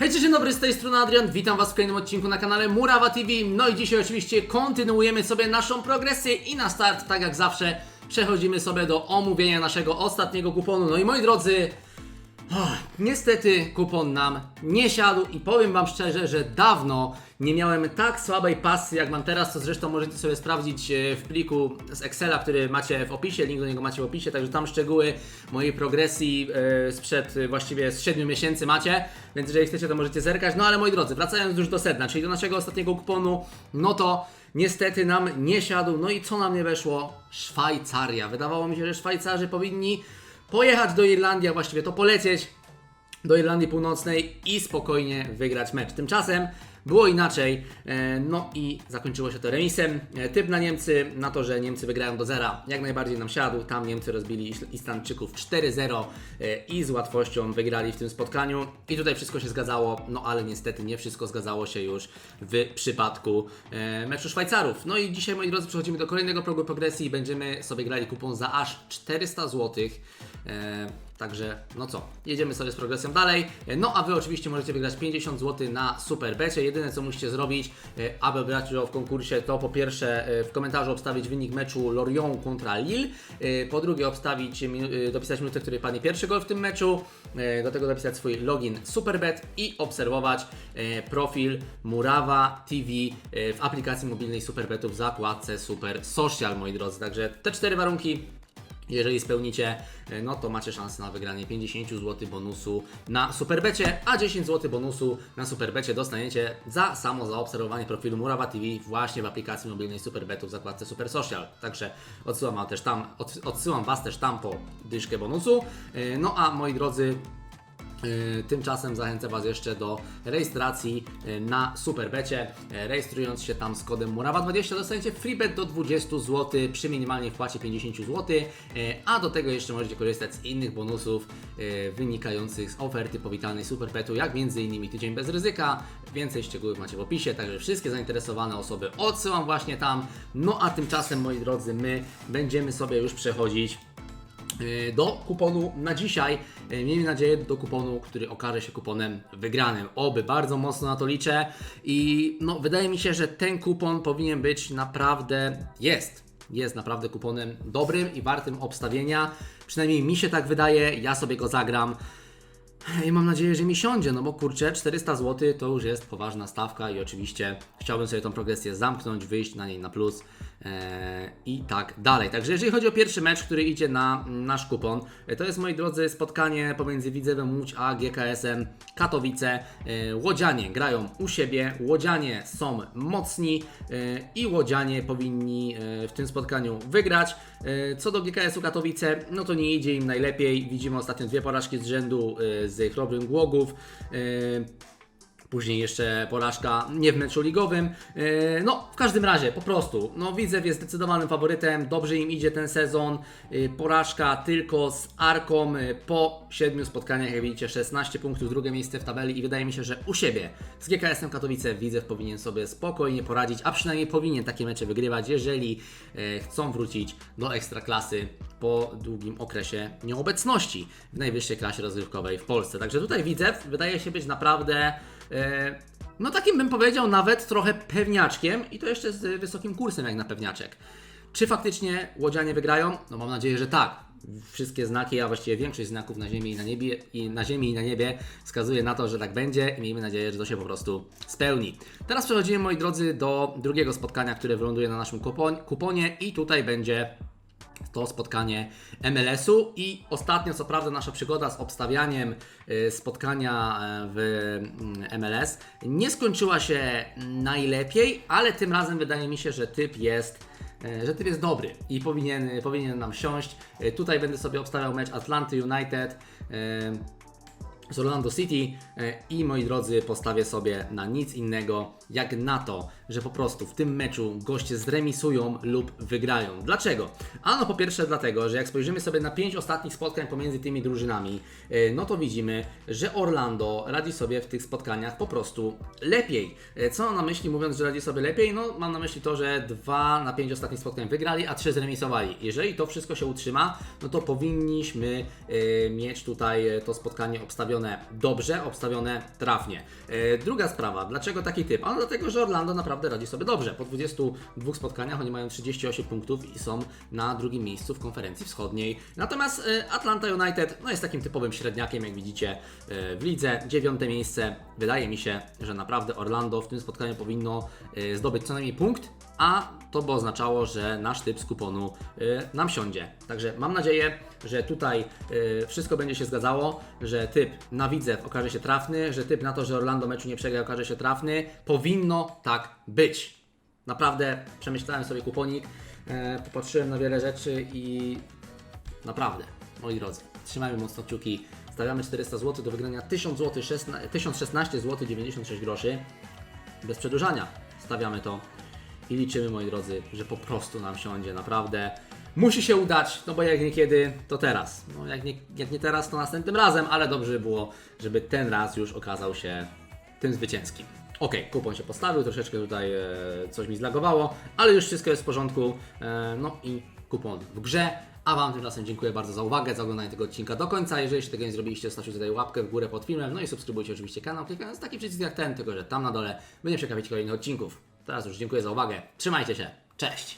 Hej, dzień dobry, z tej strony Adrian, witam Was w kolejnym odcinku na kanale Murawa TV. No i dzisiaj oczywiście kontynuujemy sobie naszą progresję i na start, tak jak zawsze, przechodzimy sobie do omówienia naszego ostatniego kuponu. No i moi drodzy, Niestety kupon nam nie siadł i powiem Wam szczerze, że dawno nie miałem tak słabej pasy jak mam teraz, co zresztą możecie sobie sprawdzić e, w pliku z Excela, który macie w opisie, link do niego macie w opisie, także tam szczegóły mojej progresji e, sprzed e, właściwie z 7 miesięcy macie, więc jeżeli chcecie to możecie zerkać. No ale moi drodzy, wracając już do sedna, czyli do naszego ostatniego kuponu, no to niestety nam nie siadł. No i co nam nie weszło? Szwajcaria. Wydawało mi się, że Szwajcarzy powinni pojechać do Irlandii, a właściwie to polecieć do Irlandii Północnej i spokojnie wygrać mecz. Tymczasem było inaczej, e, no i zakończyło się to remisem. E, Typ na Niemcy, na to, że Niemcy wygrają do zera, jak najbardziej nam siadł. Tam Niemcy rozbili Isl- Islandczyków 4-0 e, i z łatwością wygrali w tym spotkaniu. I tutaj wszystko się zgadzało, no ale niestety nie wszystko zgadzało się już w przypadku meczu Szwajcarów. No i dzisiaj, moi drodzy, przechodzimy do kolejnego progu progresji i będziemy sobie grali kupon za aż 400 zł. Także, no co, jedziemy sobie z progresją dalej. E, No a Wy oczywiście możecie wygrać 50 zł na Superbecie. Jedyne co musicie zrobić, e, aby brać udział w konkursie, to po pierwsze e, w komentarzu obstawić wynik meczu Lorient kontra Lille. Po drugie obstawić, dopisać minutę, w której padnie pierwszy gol w tym meczu. Do tego dopisać swój login Superbet i obserwować profil Murawa TV w aplikacji mobilnej Superbetu w zakładce Super Social, moi drodzy. Także te cztery warunki jeżeli spełnicie, e, no to macie szansę na wygranie 50 zł bonusu na Superbecie, a 10 zł bonusu na Superbecie dostaniecie za samo zaobserwowanie profilu Murawa TV właśnie w aplikacji mobilnej Superbetu w zakładce Super Social. Także odsyłam, też tam, od, odsyłam Was też tam po dyszkę bonusu. E, No a moi drodzy, Tymczasem zachęcam Was jeszcze do rejestracji yy, na Superbecie. Yy, Rejestrując się tam z kodem Murawa20 dostaniecie freebet do 20 zł przy minimalnej wpłacie 50 zł, a do tego jeszcze możecie korzystać z innych bonusów wynikających z oferty powitalnej Superbetu, jak m.in. tydzień bez ryzyka. Więcej szczegółów macie w opisie, także wszystkie zainteresowane osoby odsyłam właśnie tam. No a tymczasem, moi drodzy, my będziemy sobie już przechodzić E, do kuponu na dzisiaj. E, Miejmy nadzieję do kuponu, który okaże się kuponem wygranym. Oby, bardzo mocno na to liczę i no, wydaje mi się, że ten kupon powinien być naprawdę, jest, jest naprawdę kuponem dobrym i wartym obstawienia. Przynajmniej mi się tak wydaje, ja sobie go zagram. I mam nadzieję, że mi siądzie, no bo kurczę, 400 zł to już jest poważna stawka i oczywiście chciałbym sobie tą progresję zamknąć, wyjść na niej na plus i tak dalej. Także jeżeli chodzi o pierwszy mecz, który idzie na nasz kupon, e, to jest moi drodzy spotkanie pomiędzy Widzewem Łódź a GKS-em Katowice. E, Łodzianie grają u siebie, Łodzianie są mocni e, i Łodzianie powinni e, w tym spotkaniu wygrać. E, Co do GKS-u Katowice, no to nie idzie im najlepiej. Widzimy ostatnio dwie porażki z rzędu e, z Chrobrym Głogów. Później jeszcze porażka nie w meczu ligowym. E, No, w każdym razie, po prostu, no Widzew jest zdecydowanym faworytem, dobrze im idzie ten sezon. E, Porażka tylko z Arką e, po 7 spotkaniach, jak widzicie, 16 punktów, drugie miejsce w tabeli i wydaje mi się, że u siebie z GKS-em Katowice Widzew powinien sobie spokojnie poradzić, a przynajmniej powinien takie mecze wygrywać, jeżeli chcą wrócić do Ekstraklasy po długim okresie nieobecności w najwyższej klasie rozgrywkowej w Polsce. Także tutaj Widzew wydaje się być naprawdę No takim bym powiedział nawet trochę pewniaczkiem i to jeszcze z wysokim kursem jak na pewniaczek. Czy faktycznie Łodzianie wygrają? No mam nadzieję, że tak. Wszystkie znaki, a właściwie większość znaków na ziemi i na niebie, i na ziemi i na niebie wskazuje na to, że tak będzie i miejmy nadzieję, że to się po prostu spełni. Teraz przechodzimy, moi drodzy, do drugiego spotkania, które wyląduje na naszym kupon, kuponie i tutaj będzie to spotkanie MLS-u i ostatnio co prawda nasza przygoda z obstawianiem y, spotkania e, w mm, MLS nie skończyła się najlepiej, ale tym razem wydaje mi się, że typ jest e, że typ jest dobry i powinien, powinien nam siąść. Tutaj będę sobie obstawiał mecz Atlanty United z Orlando City e, i moi drodzy postawię sobie na nic innego jak na to, że po prostu w tym meczu goście zremisują lub wygrają. Dlaczego? Ano po pierwsze dlatego, że jak spojrzymy sobie na pięć ostatnich spotkań pomiędzy tymi drużynami, e, no to widzimy, że Orlando radzi sobie w tych spotkaniach po prostu lepiej. E, Co mam na myśli mówiąc, że radzi sobie lepiej? No mam na myśli to, że dwa na pięć ostatnich spotkań wygrali, a trzy zremisowali. Jeżeli to wszystko się utrzyma, no to powinniśmy mieć tutaj to spotkanie obstawione obstawione dobrze, obstawione trafnie. E, druga sprawa, dlaczego taki typ? Ano dlatego, że Orlando naprawdę radzi sobie dobrze. Po 22 spotkaniach oni mają 38 punktów i są na drugim miejscu w konferencji wschodniej. Natomiast e, Atlanta United no jest takim typowym średniakiem, jak widzicie e, w lidze. Dziewiąte miejsce. Wydaje mi się, że naprawdę Orlando w tym spotkaniu powinno zdobyć co najmniej punkt, a to by oznaczało, że nasz typ z kuponu y, nam siądzie. Także mam nadzieję, że tutaj y, wszystko będzie się zgadzało, że typ na Widzew okaże się trafny, że typ na to, że Orlando meczu nie przegra okaże się trafny. Powinno tak być. Naprawdę przemyślałem sobie kuponik, e, popatrzyłem na wiele rzeczy i naprawdę, moi drodzy, trzymajmy mocno kciuki. Stawiamy 400 zł do wygrania 1000 zł, 16, 1016 zł 96 groszy. Bez przedłużania stawiamy to i liczymy, moi drodzy, że po prostu nam siądzie, naprawdę. Musi się udać, no bo jak niekiedy, to teraz. No jak nie, jak nie teraz, to następnym razem, ale dobrze by było, żeby ten raz już okazał się tym zwycięskim. Ok, kupon się postawił, troszeczkę tutaj e, coś mi zlagowało, ale już wszystko jest w porządku. E, no i kupon w grze. A Wam tymczasem dziękuję bardzo za uwagę, za oglądanie tego odcinka do końca. Jeżeli jeszcze tego nie zrobiliście, zostawcie tutaj łapkę w górę pod filmem, no i subskrybujcie oczywiście kanał, klikając taki przycisk jak ten, tylko że tam na dole będzie przekawić kolejnych odcinków. Teraz już dziękuję za uwagę, trzymajcie się, cześć!